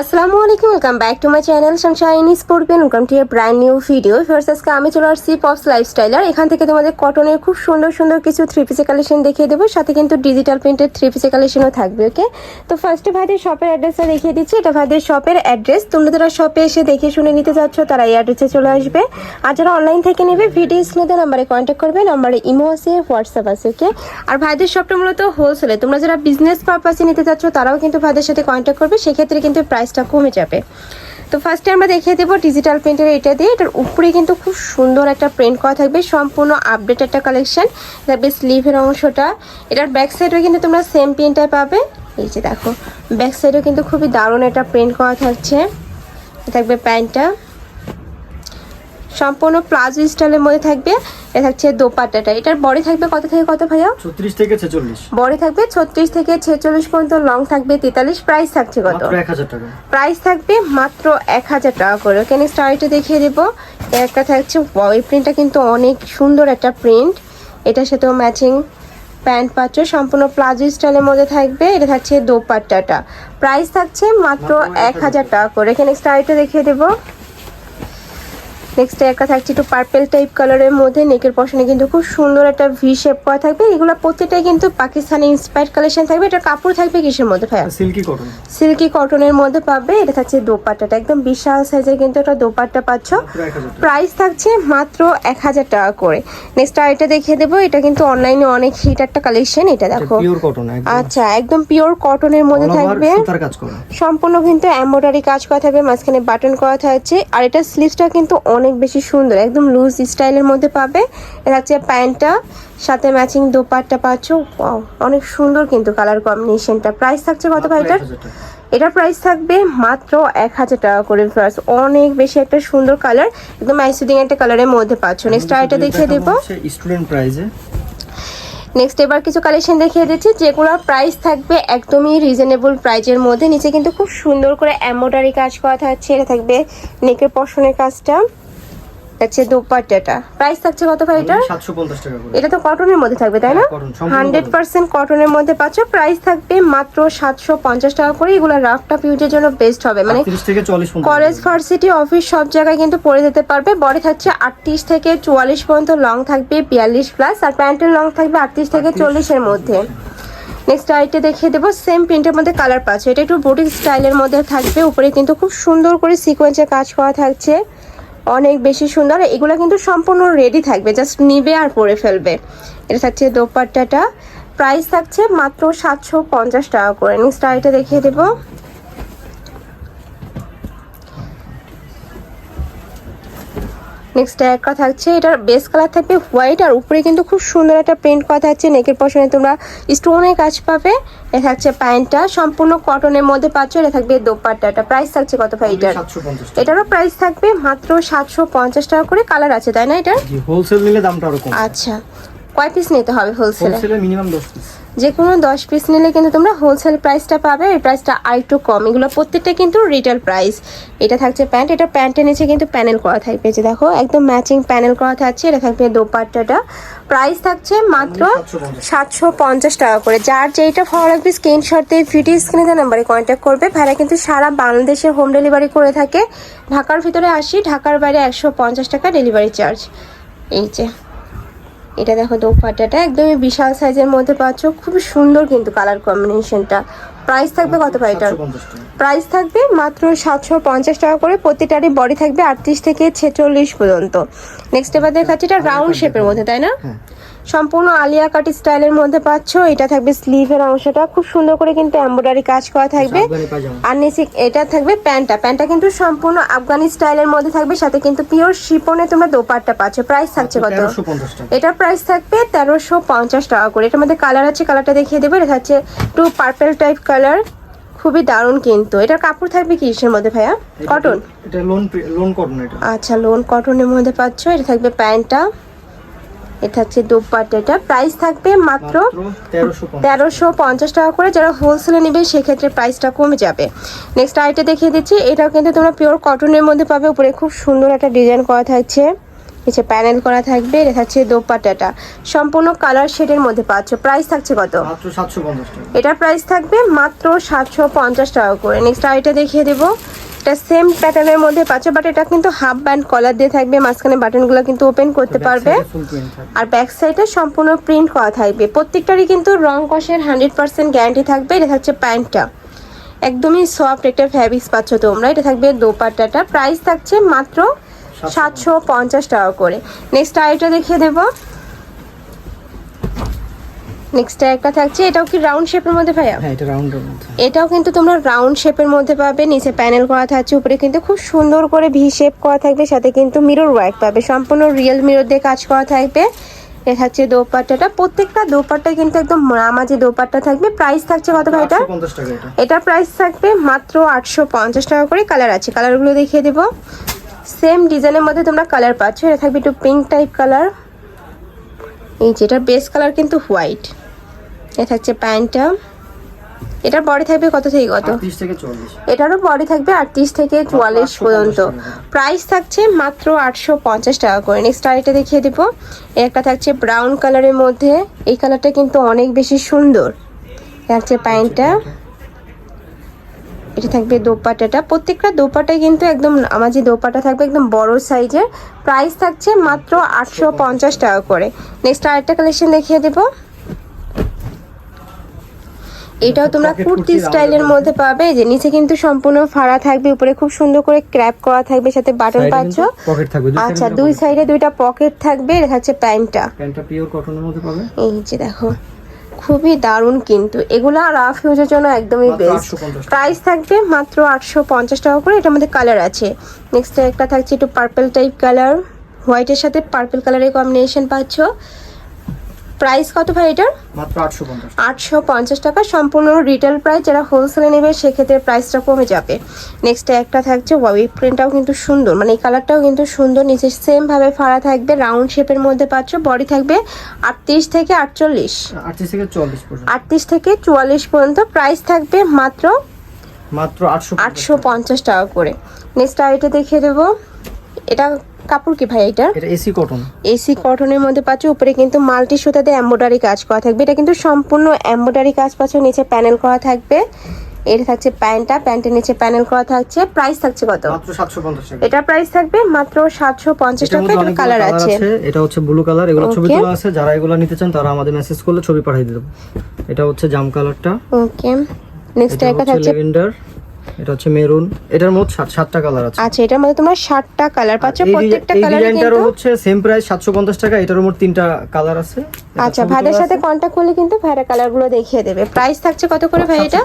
আসসালামু আলাইকুম welcome back to my channel sunshine স্পোর্টবেন welcome to a brand new video first আজকে আমি চলে আসছি পপস লাইফস্টাইলার এখান থেকে তোমাদের কটনের খুব সুন্দর সুন্দর কিছু থ্রি পিসের কালেকশন দেখিয়ে দেবো। সাথে কিন্তু ডিজিটাল প্রিন্টের থ্রি পিসের কালেকশনও থাকবে ওকে তো ফার্স্টে ভাইদের শপের অ্যাড্রেসটা দেখিয়ে দিচ্ছি। এটা ভাইদের শপের অ্যাড্রেস তোমরা যারা শপে এসে দেখে শুনে নিতে যাচ্ছ তারা এই অ্যাড্রেসে চলে আসবে। আর যারা অনলাইন থেকে নেবে ভিডিও স্ক্রিনে নাম্বারে কন্ট্যাক্ট করবে। নাম্বারে ইমো আছে হোয়াটসঅ্যাপ আছে ওকে আর ভাইদের শপটা মূলত হোলসেলে তোমরা যারা বিজনেস পারপাসে নিতে চাচ্ছ, তারাও কিন্তু ভাইদের সাথে কন্ট্যাক্ট করবে। সেক্ষেত্রে কিন্তু প্রাইসটা কমে যাবে। তো ফার্স্টে আমরা দেখিয়ে দেবো ডিজিটাল প্রিন্টের এটা দিয়ে। এটার উপরে কিন্তু খুব সুন্দর একটা প্রিন্ট করা থাকবে। সম্পূর্ণ আপডেট একটা কালেকশন থাকবে স্লিভের অংশটা। এটার ব্যাক সাইডও কিন্তু তোমরা সেম প্রিন্টটা পাবে। এই যে দেখো ব্যাক সাইডেও কিন্তু খুবই দারুণ একটা প্রিন্ট করা থাকছে। থাকবে প্যান্টটা। সম্পূর্ণ প্লাজো স্টাইলের মধ্যে থাকবে। এটা থাকছে দোপাট্টাটা। এটার বডি থাকবে কত থেকে কত ভাইয়া? ছত্রিশ থেকে ছেচল্লিশ। বডি থাকবে ছত্রিশ থেকে ছেচল্লিশ পর্যন্ত লং থাকবে তেতাল্লিশ প্রাইস থাকছে কত? প্রাইস থাকবে মাত্র এক হাজার টাকা করে। ওখানে স্টাইলটা দেখিয়ে দেবো। একটা থাকছে এই প্রিন্টটা কিন্তু অনেক সুন্দর একটা প্রিন্ট এটার সাথেও ম্যাচিং প্যান্ট পাচ্ছ। সম্পূর্ণ প্লাজো স্টাইলের মধ্যে থাকবে। এটা থাকছে দোপাট্টাটা। প্রাইস থাকছে মাত্র মাত্র এক হাজার টাকা করে। এখানে স্টাইলটা দেখিয়ে দেবো। নেক্সট একটা থাকছে একটু পার্পেল টাইপ কালারের মধ্যে নেকের পশনে কিন্তু খুব সুন্দর একটা ভি শেপ করা থাকবে। এগুলো প্রত্যেকটাই কিন্তু পাকিস্তানি ইন্সপায়ার্ড কালেকশন থাকবে। এটা কাপড় থাকবে কিসের মধ্যে ভাইয়া? সিল্কি কটন সিল্কি কটনের মধ্যে পাবে। এটা থাকছে দোপাট্টাটা। একদম বিশাল সাইজের কিন্তু একটা দোপাট্টা পাচ্ছ। প্রাইস থাকছে মাত্র এক হাজার টাকা করে। নেক্সট আর এটা দেখিয়ে দেবো। এটা কিন্তু অনলাইনে অনেক হিট একটা কালেকশন এটা দেখো। পিওর কটন একদম। আচ্ছা একদম পিওর কটনের মধ্যে থাকবে। সম্পূর্ণ কিন্তু এমব্রয়ডারি কাজ করা থাকবে। মাঝখানে বাটন করা থাকছে। আর এটা স্লিভসটা কিন্তু অনেক বেশি সুন্দর একদম লুজ স্টাইলের মধ্যে পাবে। এটা হচ্ছে প্যান্টটা সাথে ম্যাচিং দোপাট্টা পাচ্ছ। অনেক সুন্দর কিন্তু কালার কম্বিনেশনটা প্রাইস থাকছে কত ভাই এটার? 1000 এটার প্রাইস থাকবে মাত্র এক হাজার টাকা করে ফার্স্ট অনেক বেশি একটা সুন্দর কালার একদম আইসুদিং একটা কালারের মধ্যে পাচ্ছ। নেক্সট আর এটা দেখিয়ে দেবো। স্টুডেন্ট প্রাইজে নেক্সট এবার কিছু কালেকশন দেখিয়ে দিচ্ছি যেগুলোর প্রাইস থাকবে একদমই রিজনেবল প্রাইজের মধ্যে। নিচে কিন্তু খুব সুন্দর করে এমব্রয়ডারি কাজ করা থাকছে। এটা থাকবে নেকের পশনের কাজটা। থাকছে দোপাট্টাটা। প্রাইস থাকছে কত ভাই সাতশো পঞ্চাশ টাকা করে। এটা তো কটনের মধ্যে থাকবে তাই না? হ্যাঁ, cotton, সম্পূর্ণ হান্ড্রেড পার্সেন্ট কটনের মধ্যে পাচ্ছ। প্রাইস থাকবে মাত্র সাতশো পঞ্চাশ টাকা করে। এগুলো রাফ টাফ ইউজের জন্য বেস্ট হবে। মানে তিরিশ থেকে চল্লিশ পর্যন্ত। কলেজ ভার্সিটি অফিস সব জায়গায় কিন্তু পরে যেতে পারবে। বডি থাকছে আটত্রিশ থেকে চুয়াল্লিশ পর্যন্ত লং থাকবে বিয়াল্লিশ প্লাস আর প্যান্টের লং থাকবে আটত্রিশ থেকে 38 চল্লিশের মধ্যে। নেক্সট আইটে দেখিয়ে দেবো সেম প্রিন্টের মধ্যে কালার পাচ্ছে। এটা একটু বুটিক স্টাইলের মধ্যে থাকবে। উপরে কিন্তু খুব সুন্দর করে সিকোয়েন্সের কাজ করা থাকছে। অনেক বেশি সুন্দর। এগুলো কিন্তু সম্পূর্ণ রেডি থাকবে জাস্ট নিবে আর পরে ফেলবে। এটা থাকছে দোপাট্টাটা। প্রাইস থাকছে মাত্র সাতশো পঞ্চাশ টাকা করে। নেক্সট আইটা দেখিয়ে দেবো। নেক্সট একটা থাকছে এটার বেস কালার থাকবে হোয়াইট আর উপরে কিন্তু খুব সুন্দর একটা প্রিন্ট করা থাকছে নেকের পশনে তোমরা স্টোনের কাজ পাবে। এ থাকছে প্যান্টটা সম্পূর্ণ কটনের মধ্যে পাচ্ছ এটা থাকবে দোপাট্টাটা প্রাইস থাকছে কত ভাই এটার? এটারও প্রাইস থাকবে মাত্র সাতশো পঞ্চাশ টাকা করে কালার আছে তাই না এটার? হোলসেল নিলে দামটা আচ্ছা। কয় পিস নিতে হবে হোলসেলে মিনিমাম দশ পিস যে কোনো দশ পিস নিলে কিন্তু তোমরা হোলসেল প্রাইসটা পাবে এই প্রাইসটা আরেকটু কম। এগুলো প্রত্যেকটা কিন্তু রিটেল প্রাইস এটা থাকছে প্যান্ট এটা প্যান্টের নিচে কিন্তু প্যানেল করা থাকবে। যে দেখো একদম ম্যাচিং প্যানেল করা থাকছে এটা থাকবে দোপাট্টাটা। প্রাইস থাকছে মাত্র 750 সাতশো পঞ্চাশ। টাকা করে। যার যেইটা ভালো লাগবে স্ক্রিনশট দিয়ে ফিটি স্ক্রিনে নাম্বারে কন্ট্যাক্ট করবে। ভাইরা কিন্তু সারা বাংলাদেশে হোম ডেলিভারি করে থাকে। ঢাকার ভিতরে আসি ঢাকার বাইরে একশো পঞ্চাশ টাকা ডেলিভারি চার্জ এই যে। এটা দেখো দোপাট্টাটা একদমই বিশাল সাইজের মধ্যে পাচ্ছ। খুবই সুন্দর কিন্তু কালার কম্বিনেশনটা প্রাইস থাকবে কত ভাই এটার? 750 টাকা। প্রাইস থাকবে মাত্র সাতশো পঞ্চাশ টাকা করে। প্রতিটারই বডি থাকবে আটত্রিশ থেকে ছেচল্লিশ পর্যন্ত। নেক্সট এবার দেখাচ্ছি এটা রাউন্ড শেপের মধ্যে তাই না? হ্যাঁ। সম্পূর্ণ আলিয়া কাট স্টাইলের মধ্যে পাচ্ছ। এটা থাকবে স্লিভের অংশটা। খুব সুন্দর করে কিন্তু এমব্রয়ডারি কাজ করা থাকবে। আর নিচে এটা থাকবে প্যান্টটা। প্যান্টটা কিন্তু সম্পূর্ণ আফগানি স্টাইলের মধ্যে থাকবে। সাথে কিন্তু পিওর শিপনে তোমরা দোপাট্টা পাচ্ছ। প্রাইস থাকছে কত? এটার প্রাইস থাকবে তেরোশো পঞ্চাশ টাকা করে। এটার মধ্যে কালার আছে কালারটা দেখিয়ে দেবো। এটা হচ্ছে টু পার্পেল টাইপ কালার খুবই দারুণ কিন্তু। এটার কাপড় থাকবে কিসের মধ্যে ভাইয়া? কটন এটা লোন লোন কটন এটা। আচ্ছা লোন কটনের মধ্যে পাচ্ছ। এটা থাকবে প্যান্টটা। এটা হচ্ছে দোপাট্টাটা প্রাইস থাকবে মাত্র তেরোশো পঞ্চাশ। টাকা করে। যারা হোলসেলে নেবে সেক্ষেত্রে প্রাইসটা কমে যাবে। নেক্সট আইটা দেখিয়ে দিচ্ছি। এটাও কিন্তু তোমরা পিওর কটনের মধ্যে পাবে। উপরে খুব সুন্দর একটা ডিজাইন করা থাকছে। নিচে প্যানেল করা থাকবে। এটা থাকছে দোপাট্টাটা সম্পূর্ণ কালার শেডের মধ্যে পাচ্ছ। প্রাইস থাকছে কত? এটার প্রাইস থাকবে মাত্র সাতশো পঞ্চাশ টাকা করে। নেক্সট আইটা দেখিয়ে দেবো। এটা সেম প্যাটার্নের মধ্যে পাচ্ছ বাট এটা কিন্তু হাফ ব্যান্ড কলার দিয়ে থাকবে মাঝখানে বাটনগুলো কিন্তু ওপেন করতে পারবে। আর ব্যাক সাইডে সম্পূর্ণ প্রিন্ট করা থাকবে। প্রত্যেকটারই কিন্তু রং কষের হান্ড্রেড পার্সেন্ট গ্যারান্টি থাকবে। এটা থাকছে প্যান্টটা। একদমই সফট একটা ফ্যাব্রিক্স পাচ্ছ তোমরা। এটা থাকবে দোপাট্টাটা। প্রাইস থাকছে মাত্র সাতশো। পঞ্চাশ টাকা করে। নেক্সট আইটা দেখিয়ে দেবো। নেক্সট একটা থাকছে এটাও কি রাউন্ড শেপের মধ্যে ভাইয়া? হ্যাঁ এটা রাউন্ডের মধ্যে। এটাও কিন্তু তোমরা রাউন্ড শেপের মধ্যে পাবে নিচে প্যানেল করা থাকছে উপরে কিন্তু খুব সুন্দর করে ভি শেপ করা থাকবে সাথে কিন্তু মিরর ওয়ার্ক পাবে সম্পূর্ণ রিয়েল মিরর দিয়ে কাজ করা থাকবে। এ থাকছে দোপাট্টাটা প্রত্যেকটা দোপাট্টায় কিন্তু একদম নামাজি দোপাট্টা থাকবে প্রাইস থাকছে কত ভাই এটা। এটা প্রাইস থাকবে মাত্র আটশো পঞ্চাশ টাকা করে কালার আছে কালারগুলো দেখিয়ে দেবো। সেম ডিজাইনের মধ্যে তোমরা কালার পাচ্ছ এটা থাকবে একটু পিঙ্ক টাইপ কালার এই যেটার বেস কালার কিন্তু হোয়াইট এটা থাকছে প্যান্টটা। এটার বডি থাকবে কত থেকে কত? এটারও বডি থাকবে আটত্রিশ থেকে চুয়াল্লিশ পর্যন্ত। প্রাইস থাকছে মাত্র আটশো পঞ্চাশ টাকা করে। নেক্সট আরেকটা দেখিয়ে দেবো। এটা একটা থাকছে ব্রাউন কালারের মধ্যে। এই কালারটা কিন্তু অনেক বেশি সুন্দর। এটা হচ্ছে প্যান্টটা। এটা থাকবে দোপাট্টাটা প্রত্যেকটা দোপাটাই কিন্তু একদম আমার যে দোপাটা থাকবে একদম বড় সাইজের। প্রাইস থাকছে মাত্র আটশো পঞ্চাশ টাকা করে। নেক্সট আরেকটা কালেকশন দেখিয়ে দেবো। এটাও তোমরা কুর্তি স্টাইলের মধ্যে পাবে। যে নিচে কিন্তু সম্পূর্ণ ফাড়া থাকবে উপরে খুব সুন্দর করে ক্র্যাপ করা থাকবে সাথে বাটন পাচ্ছ। পকেট থাকবে আচ্ছা দুই সাইডে দুইটা পকেট থাকবে এটা হচ্ছে প্যান্টটা। প্যান্টটা পিওর কটনের মধ্যে পাবে। এই যে দেখো। খুবই দারুণ কিন্তু। এগুলো রাফ ইউজের জন্য একদমই বেস্ট প্রাইস থাকবে মাত্র আটশো পঞ্চাশ টাকা করে। এটার মধ্যে কালার আছে। নেক্সট একটা থাকছে একটু পার্পল টাইপ কালার হোয়াইটের সাথে পার্পল কালারের কম্বিনেশন পাচ্ছ। প্রাইস কত ভাই এটার? মাত্র আটশো পঞ্চাশ আটশো পঞ্চাশ টাকা। সম্পূর্ণ রিটেল প্রাইস যারা হোলসেলে নেবে সেক্ষেত্রে প্রাইসটা কমে যাবে। নেক্সট একটা থাকছে ওয়াবি প্রিন্টটাও কিন্তু সুন্দর। মানে এই কালারটাও কিন্তু সুন্দর। নিচে সেম ভাবে ফাড়া থাকবে। রাউন্ড শেপের মধ্যে পাচ্ছ বডি থাকবে আটত্রিশ থেকে আটচল্লিশ। আটত্রিশ থেকে চল্লিশ পর্যন্ত। আটত্রিশ থেকে চুয়াল্লিশ পর্যন্ত প্রাইস থাকবে মাত্র মাত্র আটশো আটশো পঞ্চাশ টাকা করে। নেক্সট আইটা দেখিয়ে দেবো। এটা কাপড় কি ভাই এটা? এটা এসি কটন। এসি কটনের মধ্যে পাচ্ছ উপরে কিন্তু মাল্টি সুতাতে এম্ব্রয়ডারি কাজ করা থাকবে। এটা কিন্তু সম্পূর্ণ এম্ব্রয়ডারি কাজ পাচ্ছ নিচে প্যানেল করা থাকবে। এটা থাকছে প্যান্টটা প্যান্টের নিচে প্যানেল করা থাকছে। প্রাইস থাকছে কত? মাত্র টাকা। এটার প্রাইস থাকবে মাত্র সাতশো পঞ্চাশ এটার টাকা মধ্যে এটার অনেকগুলো কালার আছে। এটা হচ্ছে ব্লু কালার এগুলো ছবি তোলা আছে। যারা এগুলো নিতে চান তারা আমাদের মেসেজ করলে ছবি পাঠিয়ে দেবো। এটা হচ্ছে জাম কালারটা ওকে নেক্সট এটা একটা থাকছে লেভেন্ডার এটা হচ্ছে মেরুন। এটার সাত সাতটা কালার আছে। আচ্ছা এটার মধ্যে তোমার ষাটটা কালার পাচ্ছ প্রত্যেকটা কালার কিন্তু হচ্ছে সেম প্রাইস সাতশো পঞ্চাশ টাকা এটার মোট তিনটা কালার আছে। আচ্ছা ভাইদের সাথে আছে। কন্ট্যাক্ট করলে কিন্তু ভাইরা কালারগুলো দেখিয়ে দেবে। প্রাইস থাকছে কত করে ভাই এটা?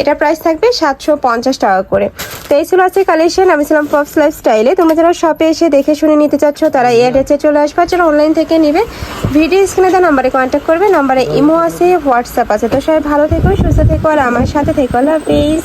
এটা প্রাইস থাকবে সাতশো পঞ্চাশ টাকা করে। তো এই ছিল আছে কালেকশন আমি ছিলাম পপস লাইফ স্টাইলে তোমরা যারা শপে এসে দেখে শুনে নিতে চাচ্ছ তারা এই অ্যাড্রেসে চলে আসবে। আর যারা অনলাইন থেকে নিবে ভিডিও স্ক্রিনে দেওয়া নাম্বারে কন্ট্যাক্ট করবে। নাম্বারে ইমো আছে হোয়াটসঅ্যাপ আছে। তো সবাই ভালো থেকো সুস্থ থেকো আর আমার সাথে থেকো। আল্লাহ হাফিজ।